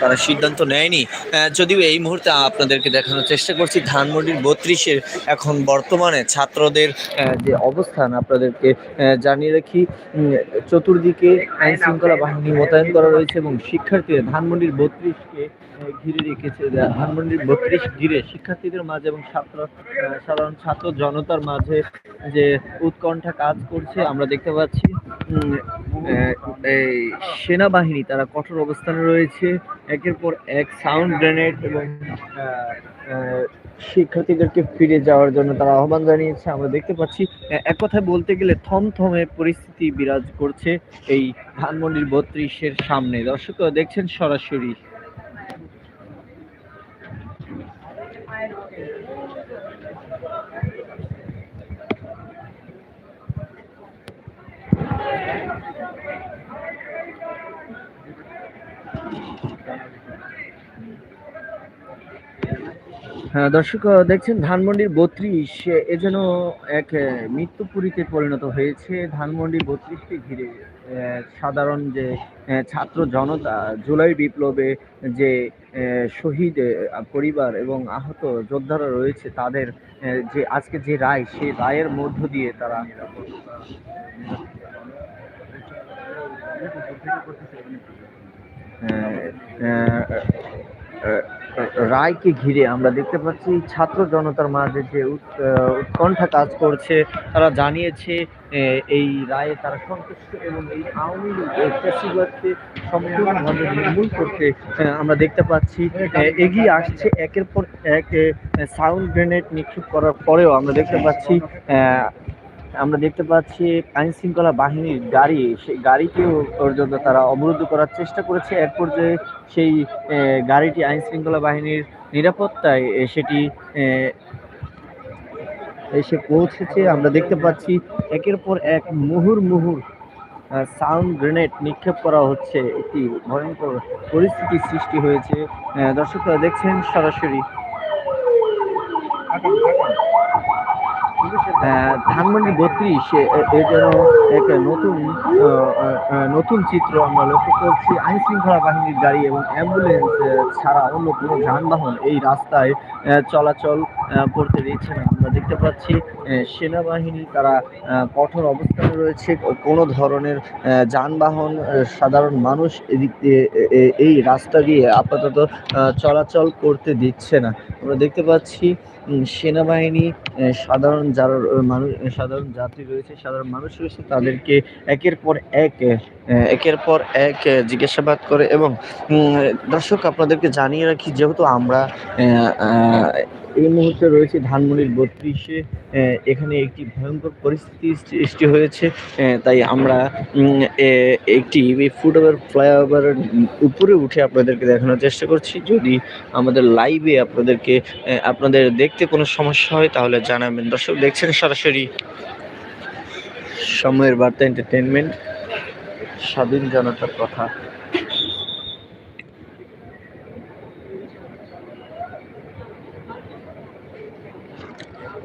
তারা সিদ্ধান্ত নেয়নি। যদিও এই মুহূর্তে আপনাদেরকে দেখানোর চেষ্টা করছি, ধানমন্ডির বত্রিশের এখন বর্তমানে ছাত্রদের যে অবস্থান আপনাদেরকে জানিয়ে রাখি চতুর্দিকে আইন শৃঙ্খলা বাহিনী মোতায়েন করা রয়েছে এবং শিক্ষার্থীরা ধানমন্ডির বত্রিশকে ঘিরে রেখেছে। ধানমন্ডির বত্রিশ ঘিরে শিক্ষার্থীদের মাঝে এবং ছাত্র সাধারণ ছাত্র জনতার মাঝে যে উৎকণ্ঠা কাজ করছে, আমরা দেখতে পাচ্ছি এই সেনাবাহিনী, তারা কঠোর অবস্থানে রয়েছে। একের পর এক সাউন্ড গ্রেনেড এবং শিক্ষার্থীদেরকে ফিরে যাওয়ার জন্য তারা আহ্বান জানিয়েছে। আমরা দেখতে পাচ্ছি এক কথায় বলতে গেলে থমথমে পরিস্থিতি বিরাজ করছে এই ধানমন্ডির বত্রিশের সামনে। দর্শক, দেখছেন সরাসরি। দর্শক আহ, দেখছেন ধানমন্ডির বত্রিশ এ যেন এক মৃত্যুপুরীতে পরিণত হয়েছে। ধানমন্ডির বত্রিশকে ঘিরে সাধারণ যে ছাত্র জনতা জুলাই বিপ্লবে যে শহীদ পরিবার এবং আহত যোদ্ধারা রয়েছে তাদের যে আজকে যে রায় সেই রায়ের মধ্য দিয়ে তারা আহ, রায়কে ঘিরে আমরা দেখতে পাচ্ছি ছাত্র জনতার মাঝে যে উৎকণ্ঠা কাজ করছে। তারা জানিয়েছে এই রায়ে তারা সন্তুষ্ট এবং এই আওয়ামী লীগ সম্পূর্ণভাবে নির্মূল করতে আমরা দেখতে পাচ্ছি। এগিয়ে আসছে একের পর এক সাউন্ড গ্রেনেড নিক্ষেপ করার পরেও আমরা দেখতে পাচ্ছি আমরা দেখতে পাচ্ছি আইন শৃঙ্খলা বাহিনীর গাড়ি, সেই গাড়িকেও পর্যন্ত তারা অবরুদ্ধ করার চেষ্টা করেছে। এক পর্যায়ে সেই গাড়িটি আইন শৃঙ্খলা বাহিনীর নিরাপত্তায় সেটি এসে পৌঁছেছে। আমরা দেখতে পাচ্ছি একের পর এক মুহুর মুহুর সাউন্ড গ্রেনেড নিক্ষেপ করা হচ্ছে। একটি ভয়ঙ্কর পরিস্থিতি সৃষ্টি হয়েছে। দর্শকরা দেখছেন সরাসরি। ধানমন্ডি বত্রিশ, এ যেন এক নতুন নতুন চিত্র আমরা লক্ষ্য করছি। আইন শৃঙ্খলা বাহিনীর গাড়ি এবং অ্যাম্বুলেন্স ছাড়া অন্য কোনো যানবাহন এই রাস্তায় চলাচল করতে দিচ্ছে না। আমরা দেখতে পাচ্ছি সেনাবাহিনী তারা কঠোর অবস্থানে রয়েছে। কোনো ধরনের যানবাহন সাধারণ মানুষ এদিক এই রাস্তা দিয়ে আপাতত চলাচল করতে দিচ্ছে না। আমরা দেখতে পাচ্ছি সেনাবাহিনী সাধারণ যারা মানুষ সাধারণ যাত্রী রয়েছে, সাধারণ মানুষ রয়েছে, তাদেরকে একের পর এক একের পর এক জিজ্ঞাসাবাদ করে এবং দর্শক, আপনাদেরকে জানিয়ে রাখি, যেহেতু আমরা এই মুহূর্তে রয়েছে ধানমন্ডির বত্রিশে এখানে একটি ভয়ঙ্কর পরিস্থিতি সৃষ্টি হয়েছে তাই আমরা একটি ফুটওভার ফ্লাইওভারের উপরে উঠে আপনাদেরকে দেখানোর চেষ্টা করছি। যদি আমাদের লাইভে আপনাদেরকে আপনাদের দেখতে কোনো সমস্যা হয়, তাহলে জানাবেন। দর্শক, দেখছেন সরাসরি সময়ের বার্তা এন্টারটেনমেন্ট স্বাধীন জনতার কথা।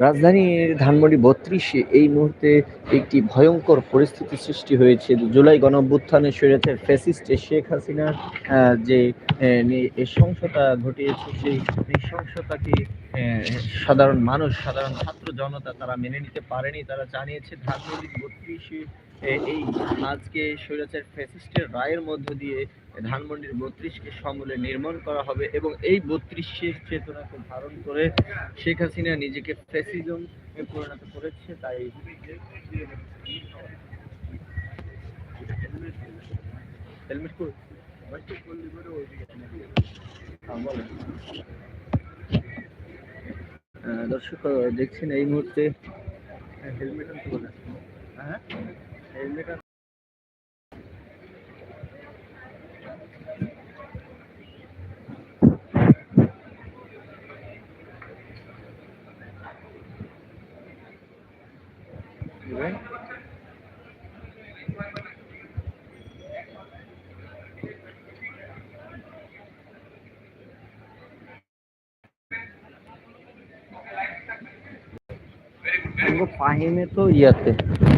রাজধানীর ধানমন্ডি বত্রিশে এই মুহূর্তে একটি ভয়ঙ্কর পরিস্থিতি সৃষ্টি হয়েছে। জুলাই গণঅভ্যুত্থানে স্বৈরাচার ফ্যাসিস্ট শেখ হাসিনার যে আহ, নি- এই সহিংসতা ঘটিয়েছে সেই নৃশংসতাকে সাধারণ মানুষ সাধারণ ছাত্র জনতা তারা মেনে নিতে পারেনি। তারা জানিয়েছে ধানমন্ডি বত্রিশে এই আজকে স্বৈরাচার ফ্যাসিস্টের রায়ের মধ্য দিয়ে ধানমন্ডির বত্রিশকে সমূলে নির্মাণ করা হবে এবং এই বত্রিশের চেতনাকে ধারণ করে শেখ হাসিনা নিজেকে ফ্যাসিজম পরিণত করেছে তাই হেলমেট হ্যাঁ, দর্শক দেখছেন এই মুহূর্তে হেলমেট আনতে फाही में तो ये आते हैं।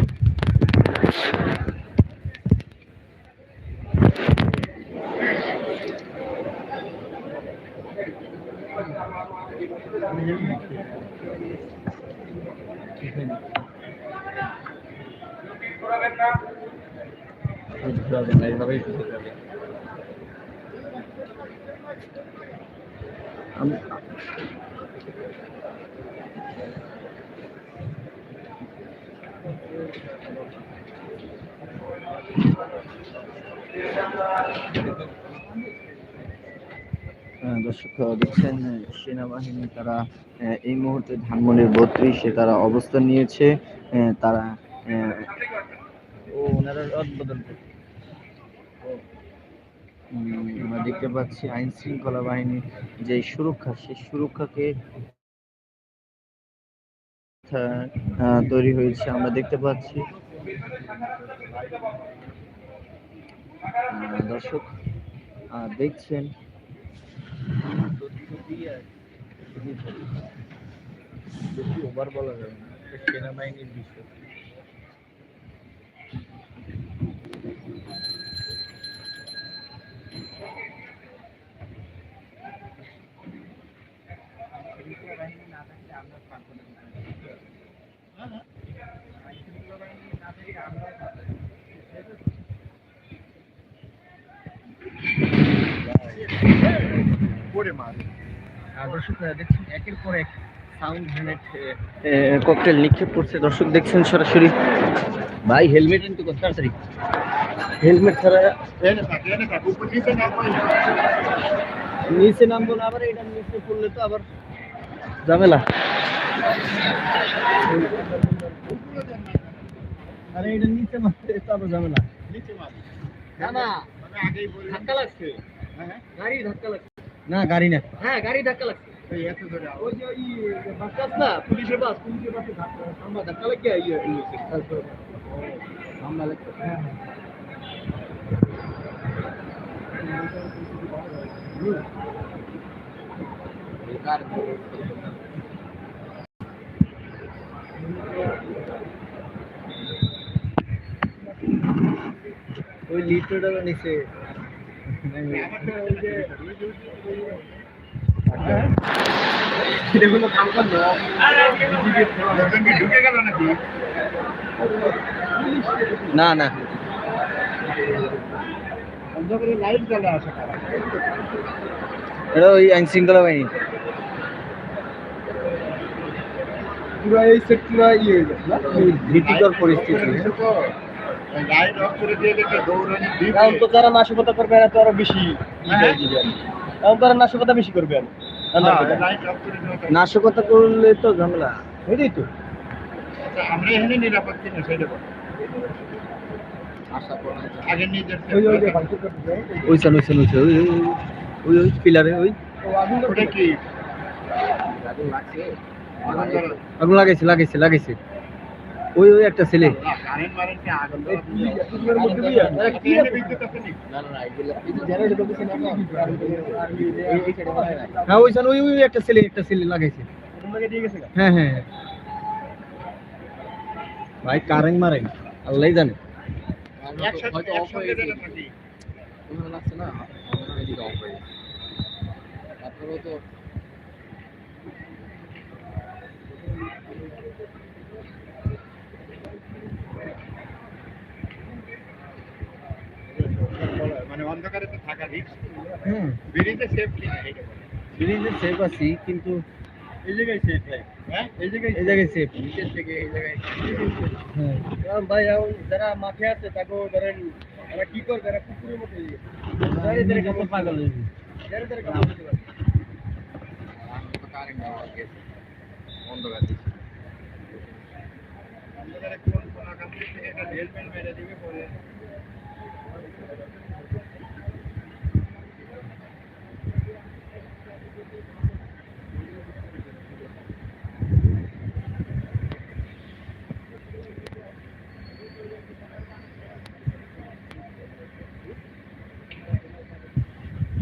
এইভাবেই আমি আহ, দর্শক দেখছেন সেনাবাহিনী তারা এই মুহূর্তে ধানমন্ডির বত্রিশে তারা অবস্থান নিয়েছে। তারা ওনারা আমরা দেখতে পাচ্ছি আইন শৃঙ্খলা বাহিনীর যে সুরক্ষা, সেই সুরক্ষাকে তৈরি হয়েছে। আমরা দেখতে পাচ্ছি দর্শক দেখছেন বেশি ওভার বলা যাবে না সেনাবাহিনীর বিষয় আর দর্শক আহ, দেখছেন একের পর এক সাউন্ড গ্রেনেড ককটেল নিক্ষেপ করছে। দর্শক দেখছেন সরাসরি। ভাই হেলমেট কিন্তু তাড়াতাড়ি। হেলমেট ছাড়া নিচে নামবো না আবার এটা নিচে পড়লে তো আবার ঝামেলা। আরে এটা নিচে মারতে তো আবার ঝামেলা। না না ধাক্কা লাগছে। গাড়ি ধাক্কা লাগছে। না গাড়ি না। হ্যাঁ গাড়ি ধাক্কা লাগছে। ওই যে ওই বাস না পুলিশের বাস পুলিশের বাসে ধাক্কা ধাক্কা লাগিয়ে ইয়ে আমরা লাগছে হ্যাঁ। ওই লিটারটা নিচে। না না। এটা ওই আইন শৃঙ্খলা বাহিনী। পুরো এই সেট পুরো ইয়ে হয়ে ভীতিকর পরিস্থিতি। এখন তো যারা নাশকতা করবে এরা তো আরও বেশি ই হয়ে। এখন তারা নাশকতা বেশি করবে আর নাশকতা করলে তো ঝামেলা। এটাই তো। আমরা এখানে নিরাপদ কিনা সেটা আগে নিজের ওই ওই যে ভাঙচুর করতে যায়, ওই যে। ওই সান ওই ওই ওই ওই ওই ওই পিলারে ওই। ওটা কি? আগুন লাগাইছে লাগাইছে লাগাইছে। ওই ওই একটা ছেলে না না? হ্যাঁ ওই ওই ওই একটা ছেলে একটা ছেলে লাগাইছে ওখান থেকে দিয়ে গেছে গা। হ্যাঁ হ্যাঁ হ্যাঁ। ভাই কারেন্ট মারেন আল্লাহ জানে একসাথে একসঙ্গে দিলেন নাকি? মানে অন্ধকারে তো থাকা রিস্ক হুম। ব্রিজে সেফ কিনা এটা বল। ব্রিজে সেফ আছি কিন্তু এই জায়গায় সেট ভাই হ্যাঁ? এই জায়গায় এই জায়গায় সেফ নিচের থেকে এই জায়গায় হ্যাঁ। কারণ ভাই এখন যারা মাঠে আছে তাকেও ধরেন এরা কি করবে? এরা কুকুরের মতো ইয়ে। দাঁড়িয়ে দাঁড়িয়ে কেমন পাগল হয়ে গেছে। যারা যারা কাপড় দিতে পারে। কারেন্ট দেওয়া গেছে। অন্ধকার অন্ধকারে কোন কোন আকাশ থেকে একটা হেলমেট মেরে দিবে পরে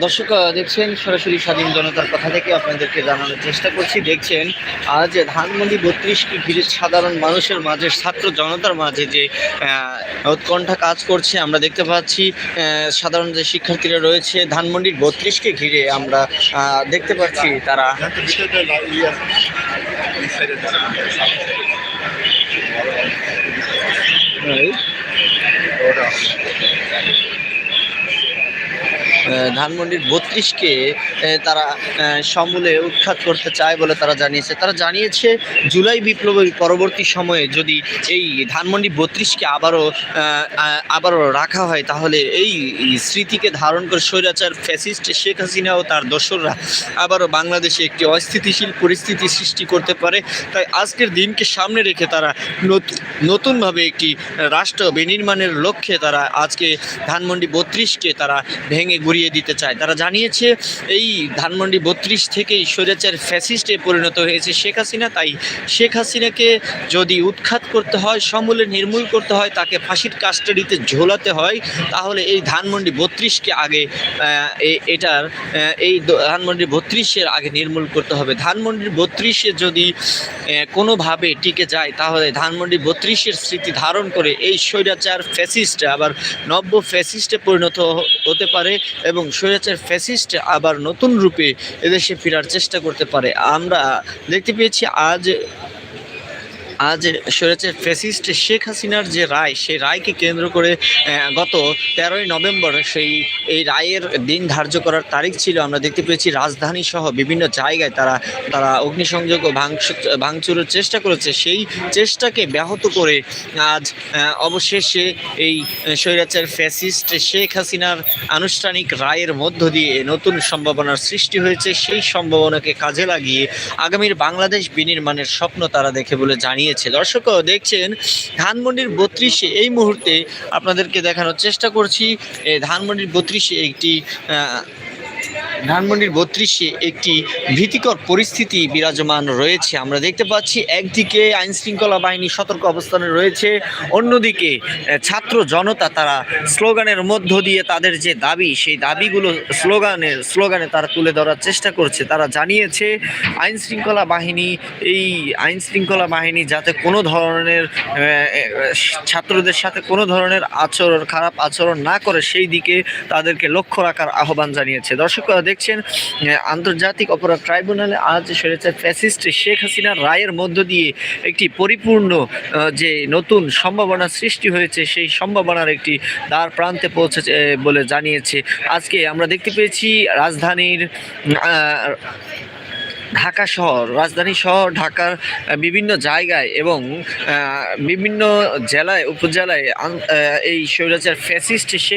দর্শক দেখছেন সরাসরি স্বাধীন জনতার কথা থেকে আপনাদেরকে জানানোর চেষ্টা করছি। দেখছেন আজ ধানমন্ডি বত্রিশকে ঘিরে সাধারণ মানুষের মাঝে ছাত্র জনতার মাঝে যে উৎকণ্ঠা কাজ করছে আমরা দেখতে পাচ্ছি সাধারণ যে শিক্ষার্থীরা রয়েছে ধানমন্ডির বত্রিশকে ঘিরে আমরা দেখতে পাচ্ছি তারা। আহ, ধানমন্ডির বত্রিশকে তারা সমূলে উৎখাত করতে চায় বলে তারা জানিয়েছে। তারা জানিয়েছে, জুলাই বিপ্লবের পরবর্তী সময়ে যদি এই ধানমন্ডি বত্রিশকে আবারও আবারও রাখা হয়, তাহলে এই স্মৃতিকে ধারণ করে স্বৈরাচার ফ্যাসিস্ট শেখ হাসিনা ও তার দোসররা আবারও বাংলাদেশে একটি অস্থিতিশীল পরিস্থিতি সৃষ্টি করতে পারে। তাই আজকের দিনকে সামনে রেখে তারা নতুন নতুনভাবে একটি রাষ্ট্র বিনির্মাণের লক্ষ্যে তারা আজকে ধানমন্ডি বত্রিশকে তারা ভেঙে গুড়িয়ে দিতে চায়। তারা জানিয়েছে, এই ধানমন্ডি বত্রিশ থেকেই স্বৈরাচার ফ্যাসিস্টে পরিণত হয়েছে শেখ হাসিনা, তাই শেখ হাসিনাকে যদি উৎখাত করতে হয়, সমূলে নির্মূল করতে হয়, তাকে ফাঁসির কাস্টাডিতে ঝোলাতে হয়, তাহলে এই ধানমন্ডি বত্রিশকে আগে এটার এই ধানমন্ডি বত্রিশের আগে নির্মূল করতে হবে। ধানমন্ডির বত্রিশে যদি কোনোভাবে টিকে যায়, তাহলে ধানমন্ডি বত্রিশের স্মৃতি ধারণ করে এই স্বৈরাচার ফ্যাসিস্ট, আবার নব্য ফ্যাসিস্টে পরিণত হতে পারে এবং স্বৈরাচার ফ্যাসিস্ট আবার নতুন রূপে এদেশে ফেরার চেষ্টা করতে পারে। আমরা দেখতে পেয়েছি আজ আজ স্বৈরাচার ফ্যাসিস্ট শেখ হাসিনার যে রায়, সেই রায়কে কেন্দ্র করে গত তেরোই নভেম্বর সেই, এই রায়ের দিন ধার্য করার তারিখ ছিল। আমরা দেখতে পেয়েছি রাজধানী সহ বিভিন্ন জায়গায় তারা তারা অগ্নিসংযোগ ও ভাঙচুর ভাঙচুরের চেষ্টা করেছে। সেই চেষ্টাকে ব্যাহত করে আজ অবশেষে এই স্বৈরাচার ফ্যাসিস্ট শেখ হাসিনার আনুষ্ঠানিক রায়ের মধ্য দিয়ে নতুন সম্ভাবনার সৃষ্টি হয়েছে। সেই সম্ভাবনাকে কাজে লাগিয়ে আগামীর বাংলাদেশ বিনির্মাণের স্বপ্ন তারা দেখে বলে জানিয়েছে। দর্শক দেখছেন ধানমন্ডির বত্রিশে এই মুহূর্তে আপনাদেরকে দেখানোর চেষ্টা করছি। ধানমন্ডির বত্রিশে একটি ধানমন্ডির বত্রিশে একটি ভীতিকর পরিস্থিতি বিরাজমান রয়েছে। আমরা দেখতে পাচ্ছি, একদিকে আইন শৃঙ্খলা বাহিনী সতর্ক অবস্থানে রয়েছে, অন্যদিকে ছাত্র জনতা তারা স্লোগানের মধ্য দিয়ে তাদের যে দাবি, সেই দাবিগুলো স্লোগানে স্লোগানে তারা তুলে ধরার চেষ্টা করছে। তারা জানিয়েছে আইন শৃঙ্খলা বাহিনী, এই আইন শৃঙ্খলা বাহিনী যাতে কোনো ধরনের ছাত্রদের সাথে কোনো ধরনের আচরণ, খারাপ আচরণ না করে, সেই দিকে তাদেরকে লক্ষ্য রাখার আহ্বান জানিয়েছে। দর্শকরা দেখছেন আন্তর্জাতিক অপরাধ ট্রাইব্যুনালে আজ সেরেছে ফ্যাসিস্ট শেখ হাসিনার রায়ের মধ্য দিয়ে একটি পরিপূর্ণ যে নতুন সম্ভাবনা সৃষ্টি হয়েছে, সেই সম্ভাবনার একটি দ্বার প্রান্তে পৌঁছেছে বলে জানিয়েছে। আজকে আমরা দেখতে পেয়েছি রাজধানীর ঢাকা শহর, রাজধানী শহর, ঢাকার বিভিন্ন জায়গায় এবং বিভিন্ন জেলায়, উপজেলায় এই স্বৈরাচার ফ্যাসিস্ট শেখ